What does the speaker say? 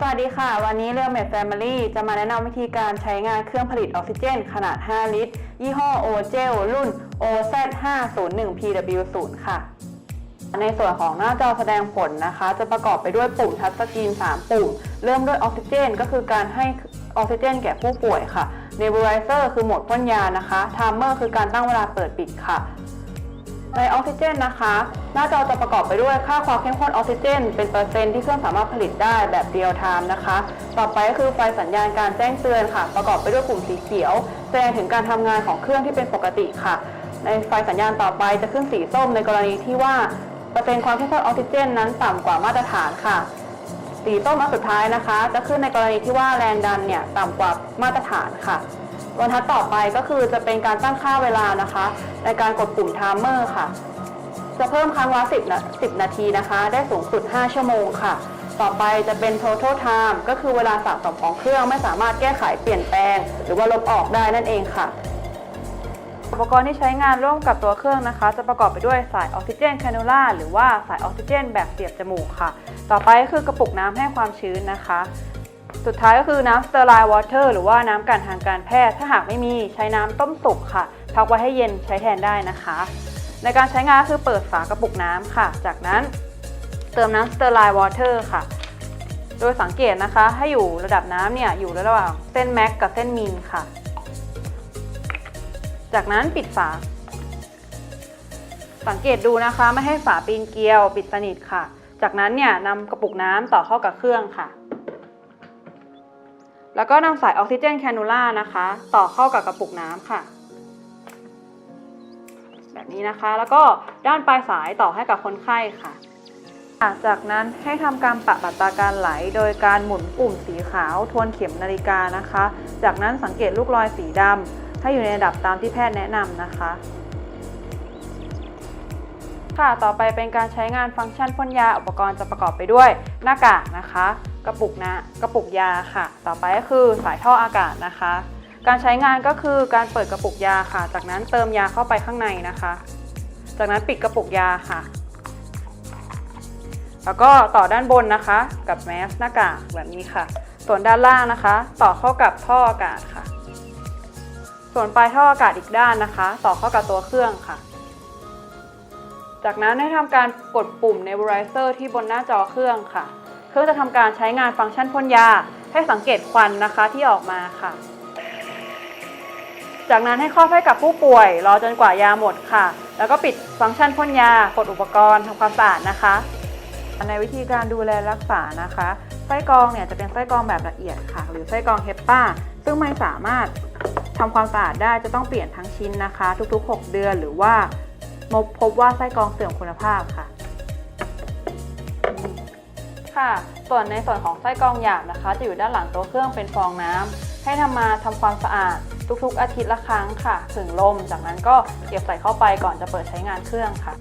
สวัสดีค่ะ วันนี้เรื่อเมดแฟมิลี่จะมาแนะนำวิธีการใช้งานเครื่องผลิตออกซิเจน ขนาด 5 ลิตร ยี่ห้อ o g e l รุ่น OZ501PW0 ค่ะ ในส่วนของหน้าจอแสดงผลนะคะ จะประกอบไปด้วยปุ่มทัชสกรีน 3 ปุ่ม เริ่มด้วยออกซิเจน ก็คือการให้ออกซิเจนแก่ผู้ป่วยค่ะ Nebulizer คือโหมดพ่นยานะคะ Timer คือการตั้งเวลาเปิดปิดค่ะ ในออกซิเจนนะคะ หน้าจอจะประกอบไปด้วยค่าความเข้มข้นออกซิเจน เป็นเปอร์เซ็นต์ที่เครื่องสามารถผลิตได้แบบเรียลไทม์นะคะ ต่อไปก็คือไฟสัญญาณการแจ้งเตือนค่ะ ประกอบไปด้วยปุ่มสีเขียว แสดงถึงการทำงานของเครื่องที่เป็นปกติค่ะ ในไฟสัญญาณต่อไปจะขึ้นสีส้มในกรณีที่ว่าเปอร์เซ็นต์ความเข้มข้นออกซิเจน นั้นต่ำกว่ามาตรฐานค่ะ สีส้มอันสุดท้ายนะคะ จะขึ้นในกรณีที่ว่าแรงดันเนี่ยต่ำกว่ามาตรฐานค่ะ บรรทัดต่อไปก็คือจะเป็นการตั้งค่าเวลานะคะ ในการกดปุ่ม timer ค่ะ จะเพิ่มครั้งละ10นะ10 นาทีนะคะ ได้สูงสุด 5 ชั่วโมงค่ะ ต่อไปจะเป็น total time ก็คือเวลาสะสมของเครื่องไม่สามารถแก้ไขเปลี่ยนแปลง หรือว่าลบออกได้นั่นเองค่ะ อุปกรณ์ที่ใช้งานร่วมกับตัวเครื่องนะคะ จะประกอบไปด้วยสายออกซิเจนแคนูล่าหรือว่าสายออกซิเจนแบบเสียบจมูกค่ะ ต่อไปก็คือกระปุกน้ำให้ความชื้นนะคะ สุดท้ายก็คือน้ำ sterile water หรือว่าน้ำกันทางการแพทย์ถ้าหากไม่มีใช้น้ำต้มสุกค่ะ พักไว้ให้เย็นใช้แทนได้นะคะ ในการใช้งานคือเปิดฝากระปุกน้ำค่ะ จากนั้นเติมน้ำ sterile water ค่ะ โดยสังเกตนะคะให้อยู่ระดับน้ำเนี่ยอยู่ระหว่างเส้นแม็กกับเส้นมินค่ะ จากนั้นปิดฝา สังเกตดูนะคะไม่ให้ฝาปีนเกลียว ปิดสนิทค่ะ จากนั้นเนี่ยนำกระปุกน้ำต่อเข้ากับเครื่องค่ะ แล้วก็นำสายออกซิเจนแคนูล่านะคะ ต่อเข้ากับกระปุกน้ำค่ะ แบบนี้นะคะ แล้วก็ด้านปลายสายต่อให้กับคนไข้ค่ะ จากนั้นให้ทำการปรับอัตราการไหล โดยการหมุนปุ่มสีขาว ทวนเข็มนาฬิกานะคะ จากนั้นสังเกตลูกรอยสีดำให้อยู่ในระดับตามที่แพทย์แนะนำนะคะ ค่ะ ต่อไปเป็นการใช้งานฟังก์ชันพ่นยา อุปกรณ์จะประกอบไปด้วยหน้ากากนะคะ กระปุกนะกระปุกยาค่ะ ต่อไปก็คือสายท่ออากาศนะคะ การใช้งานก็คือการเปิดกระปุกยาค่ะ จากนั้นเติมยาเข้าไปข้างในนะคะ จากนั้นปิดกระปุกยาค่ะ แล้วก็ต่อด้านบนนะคะ กับแมสหน้ากากแบบนี้ค่ะ ส่วนด้านล่างนะคะ ต่อเข้ากับท่ออากาศค่ะ ส่วนปลายท่ออากาศอีกด้านนะคะ ต่อเข้ากับตัวเครื่องค่ะจากนั้นให้ทำการกดปุ่ม Nebulizer ที่บนหน้าจอเครื่องค่ะ เครื่องจะทำการใช้งานฟังก์ชันพ่นยา ให้สังเกตควันนะคะที่ออกมาค่ะ จากนั้นให้ครอบให้กับผู้ป่วย รอจนกว่ายาหมดค่ะ แล้วก็ปิดฟังก์ชันพ่นยา กดอุปกรณ์ทำความสะอาดนะคะ ในวิธีการดูแลรักษานะคะ ไส้กรองเนี่ยจะเป็นไส้กรองแบบละเอียดค่ะ หรือไส้กรองเฮปป้าซึ่งไม่สามารถทำความสะอาดได้จะต้องเปลี่ยนทั้งชิ้นนะคะ ทุกๆ 6 เดือนหรือว่าพบว่าไส้กรองเสื่อมคุณภาพค่ะ ค่ะ ส่วนในส่วนของไส้กรองหยาบนะคะ จะอยู่ด้านหลังตัวเครื่องเป็นฟองน้ำให้ทำมาทำความสะอาดทุกๆ อาทิตย์ละครั้งค่ะ ถึงลม จากนั้นก็เก็บใส่เข้าไปก่อนจะเปิดใช้งานเครื่องค่ะ